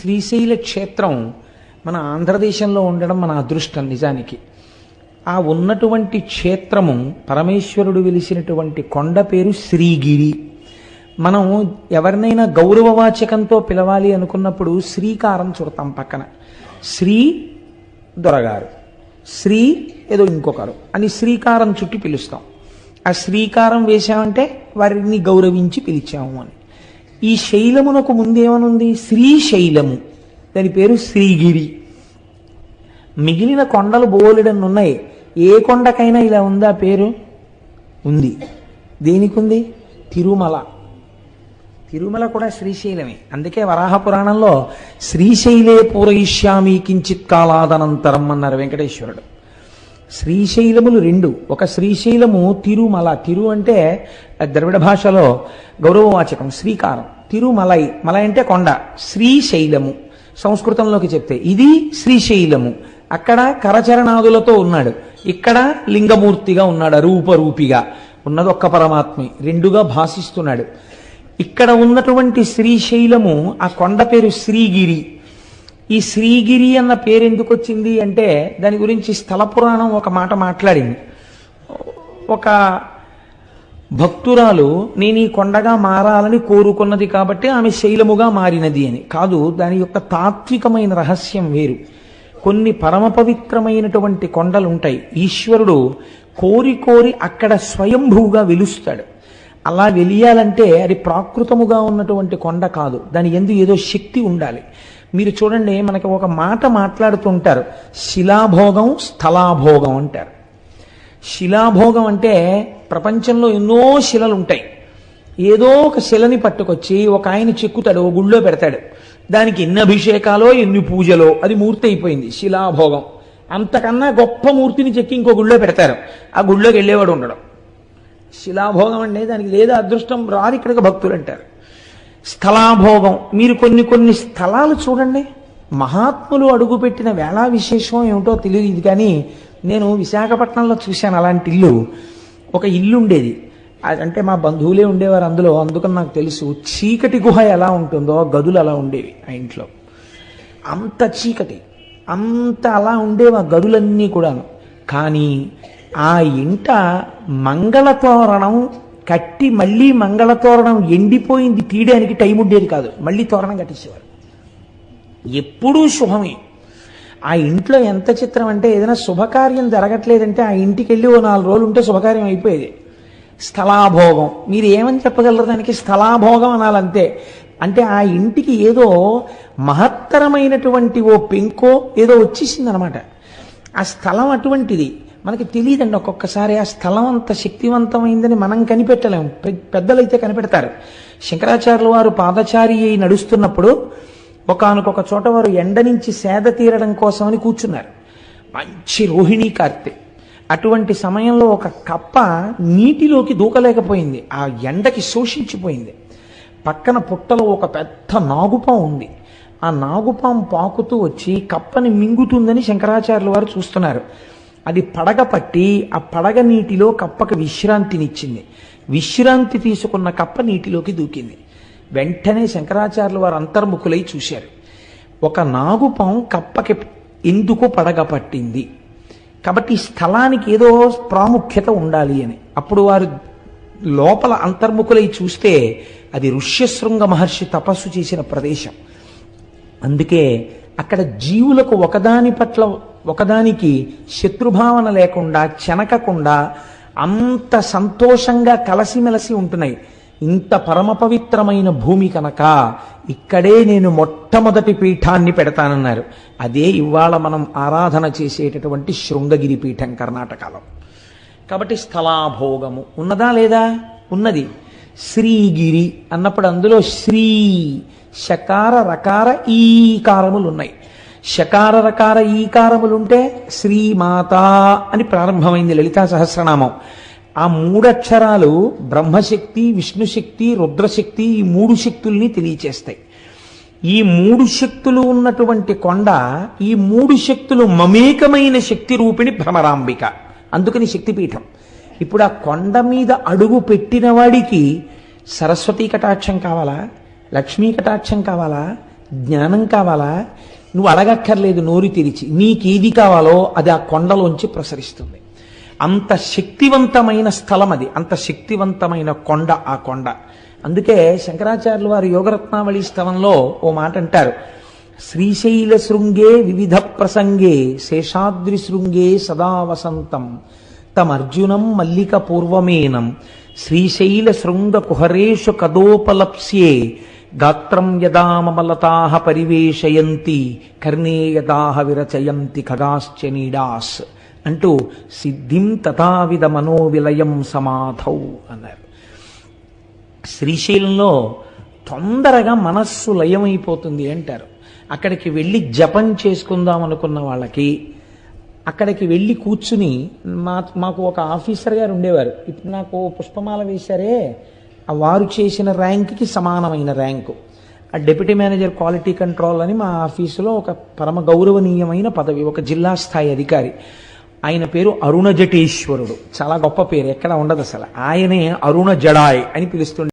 శ్రీశైల క్షేత్రం మన ఆంధ్రదేశంలో ఉండడం మన అదృష్టం నిజానికి. ఆ ఉన్నటువంటి క్షేత్రము పరమేశ్వరుడు వెలిసినటువంటి కొండ పేరు శ్రీగిరి. మనం ఎవరినైనా గౌరవవాచకంతో పిలవాలి అనుకున్నప్పుడు శ్రీకారం చుడతాం పక్కన. శ్రీ దొరగారు. శ్రీ ఏదో ఇంకొకరు అని శ్రీకారం చుట్టి పిలుస్తాం. ఆ శ్రీకారం వేశామంటే వారిని గౌరవించి పిలిచాము అని. ఈ శైలమునకు ముందేమనుంది? శ్రీశైలము. దాని పేరు శ్రీగిరి. మిగిలిన కొండలు బోలెడన్ని ఉన్నాయి ఏ కొండకైనా ఇలా ఉందా? పేరు ఉంది. దేనికి ఉంది తిరుమల. తిరుమల కూడా శ్రీశైలమే. అందుకే వరాహ పురాణంలో శ్రీశైలే పూరయిష్యామి కించిత్ కాలాదనంతరం అన్నారు వెంకటేశ్వరుడు. శ్రీశైలములు రెండు. ఒక శ్రీశైలము తిరుమల. తిరు అంటే ద్రవిడ భాషలో గౌరవవాచకం శ్రీకారం. తిరుమలై. మలై అంటే కొండ. శ్రీశైలము. సంస్కృతంలోకి చెప్తే ఇది శ్రీశైలము. అక్కడ కరచరణాదులతో ఉన్నాడు. ఇక్కడ లింగమూర్తిగా ఉన్నాడు రూపరూపిగా ఉన్నది ఒక్క పరమాత్మే. రెండుగా భాషిస్తున్నాడు. ఇక్కడ ఉన్నటువంటి శ్రీశైలము ఆ కొండ పేరు శ్రీగిరి. ఈ శ్రీగిరి అన్న పేరు ఎందుకు వచ్చింది అంటే దాని గురించి స్థల పురాణం ఒక మాట మాట్లాడింది. ఒక భక్తురాలు నేను ఈ కొండగా మారాలని కోరుకున్నది కాబట్టి ఆమె శైలముగా మారినది అని. కాదు దాని యొక్క తాత్వికమైన రహస్యం వేరు. కొన్ని పరమ పవిత్రమైనటువంటి కొండలు ఉంటాయి ఈశ్వరుడు కోరి కోరి అక్కడ స్వయంభూగా వెలుస్తాడు. అలా వెలియాలంటే అది ప్రాకృతముగా ఉన్నటువంటి కొండ కాదు. దాని ఎందు ఏదో శక్తి ఉండాలి. మీరు చూడండి మనకి ఒక మాట మాట్లాడుతుంటారు. శిలాభోగం స్థలాభోగం అంటారు. శిలాభోగం అంటే ప్రపంచంలో ఎన్నో శిలలు ఉంటాయి ఏదో ఒక శిలని పట్టుకొచ్చి ఒక ఆయన చెక్కుతాడు ఓ గుళ్ళో పెడతాడు. దానికి ఎన్ని అభిషేకాలో ఎన్ని పూజలో అది మూర్తి అయిపోయింది శిలాభోగం. అంతకన్నా గొప్ప మూర్తిని చెక్కి ఇంకో గుళ్ళో పెడతారు. ఆ గుళ్ళోకి వెళ్ళేవాడు ఉండడం. శిలాభోగం అంటే దానికి లేదా అదృష్టం రాదు ఇక్కడికి భక్తులు అంటారు. స్థలాభోగం. మీరు కొన్ని కొన్ని స్థలాలు చూడండి. మహాత్ములు అడుగుపెట్టిన వేళా విశేషం ఏమిటో తెలియదు కానీ నేను విశాఖపట్నంలో చూశాను అలాంటి ఇల్లు. ఒక ఇల్లు ఉండేది. అది అంటే మా బంధువులే ఉండేవారు అందులో. అందుకని నాకు తెలుసు చీకటి గుహ ఎలా ఉంటుందో గదులు అలా ఉండేవి ఆ ఇంట్లో. అంత చీకటి. అంత అలా ఉండేవి ఆ గదులన్నీ కూడాను. కానీ ఆ ఇంట మంగళతోరణం కట్టి మళ్ళీ మంగళతోరణం ఎండిపోయింది తీయడానికి టైం ఉండేది కాదు. మళ్ళీ తోరణం కట్టించేవారు. ఎప్పుడూ శుభమే. ఆ ఇంట్లో ఎంత చిత్రం అంటే ఏదైనా శుభకార్యం జరగట్లేదంటే ఆ ఇంటికి వెళ్ళి ఓ నాలుగు రోజులు ఉంటే శుభకార్యం అయిపోయేది. స్థలాభోగం. మీరు ఏమని చెప్పగలరు దానికి? స్థలాభోగం అనాలంతే. అంటే ఆ ఇంటికి ఏదో మహత్తరమైనటువంటి ఓ పెంకో ఏదో వచ్చేసింది అనమాట ఆ స్థలం అటువంటిది. మనకి తెలియదండి ఒక్కొక్కసారి ఆ స్థలం అంత శక్తివంతమైందని మనం కనిపెట్టలేము. పె- పెద్దలైతే కనిపెడతారు. శంకరాచార్యుల వారు పాదచారి అయి నడుస్తున్నప్పుడు ఒకనకొక చోట వారు ఎండ నుంచి సేద తీరడం కోసమని కూర్చున్నారు. మంచి రోహిణీ కార్తె. అటువంటి సమయంలో ఒక కప్ప నీటిలోకి దూకలేకపోయింది. ఆ ఎండకి శోషించిపోయింది. పక్కన పుట్టలో ఒక పెద్ద నాగుపాం ఉంది. ఆ నాగుపాం పాకుతూ వచ్చి కప్పని మింగుతుందని శంకరాచార్యుల వారు చూస్తున్నారు. అది పడగ పట్టి ఆ పడగ నీటిలో కప్పకి విశ్రాంతినిచ్చింది. విశ్రాంతి తీసుకున్న కప్ప నీటిలోకి దూకింది. వెంటనే శంకరాచార్యులు వారు అంతర్ముఖులై చూశారు. ఒక నాగుపం కప్పకి ఎందుకు పడగ పట్టింది? కాబట్టి స్థలానికి ఏదో ప్రాముఖ్యత ఉండాలి అని. అప్పుడు వారు లోపల అంతర్ముఖులై చూస్తే అది ఋష్యశృంగ మహర్షి తపస్సు చేసిన ప్రదేశం. అందుకే అక్కడ జీవులకు ఒకదాని పట్ల ఒకదానికి శత్రుభావన లేకుండా చెనకకుండా అంత సంతోషంగా కలసిమెలసి ఉంటున్నాయి. ఇంత పరమ పవిత్రమైన భూమి కనుక ఇక్కడే నేను మొట్టమొదటి పీఠాన్ని పెడతానన్నారు. అదే ఇవాళ మనం ఆరాధన చేసేటటువంటి శృంగగిరి పీఠం కర్ణాటకలో. కాబట్టి స్థలాభోగము. ఉన్నదా లేదా? ఉన్నది. శ్రీగిరి అన్నప్పుడు అందులో శ్రీ శకార రకార ఈకారములు ఉన్నాయి. శకార రకార ఈకారములు ఉంటే శ్రీమాత అని ప్రారంభమైంది లలితా సహస్రనామం. ఆ మూడక్షరాలు బ్రహ్మశక్తి విష్ణుశక్తి రుద్రశక్తి ఈ మూడు శక్తుల్ని తెలియచేస్తాయి. ఈ మూడు శక్తులు ఉన్నటువంటి కొండ ఈ మూడు శక్తులు మమేకమైన శక్తి రూపిణి భ్రమరాంబిక. అందుకని శక్తిపీఠం. ఇప్పుడు ఆ కొండ మీద అడుగు పెట్టిన వాడికి సరస్వతీ కటాక్షం కావాలా? లక్ష్మీ కటాక్షం కావాలా? జ్ఞానం కావాలా? నువ్వు అడగక్కర్లేదు నోరు తెరిచి. నీకేది కావాలో అది ఆ కొండలోంచి ప్రసరిస్తుంది. అంత శక్తివంతమైన స్థలం అది. అంత శక్తివంతమైన కొండ ఆ కొండ. అందుకే శంకరాచార్యులు వారి యోగరత్నావళి స్థలంలో ఓ మాట అంటారు. శ్రీశైల శృంగే వివిధ ప్రసంగే శేషాద్రి శృంగే సదా వసంతం. తమర్జునం మల్లిక పూర్వమేనం. శ్రీశైల శృంగ కుహరేషు కదోపలప్స్యే. గాత్రం యదా మమలతా పరివేశయంతి కర్ణే యదా విరచయంతి ఖగాశ్చ నీడాస్. అంటూ సిద్ధిం తథావిధ మనోవిలయం సమాధౌ అన్నారు. శ్రీశైలంలో తొందరగా మనస్సు లయమైపోతుంది అంటారు. అక్కడికి వెళ్ళి జపం చేసుకుందాం అనుకున్న వాళ్ళకి అక్కడికి వెళ్ళి కూర్చుని మా మాకు ఒక ఆఫీసర్ గారు ఉండేవారు. ఇప్పుడు నాకు పుష్పమాల వేశారే ఆ వారు చేసిన ర్యాంక్కి సమానమైన ర్యాంకు. ఆ డెప్యూటీ మేనేజర్ క్వాలిటీ కంట్రోల్ అని మా ఆఫీసులో ఒక పరమ గౌరవనీయమైన పదవి ఒక జిల్లా స్థాయి అధికారి. ఆయన పేరు అరుణ జటేశ్వరుడు చాలా గొప్ప పేరు ఎక్కడ ఉండదు అసలు. ఆయనే అరుణ జడాయ్ అని పిలుస్తుండే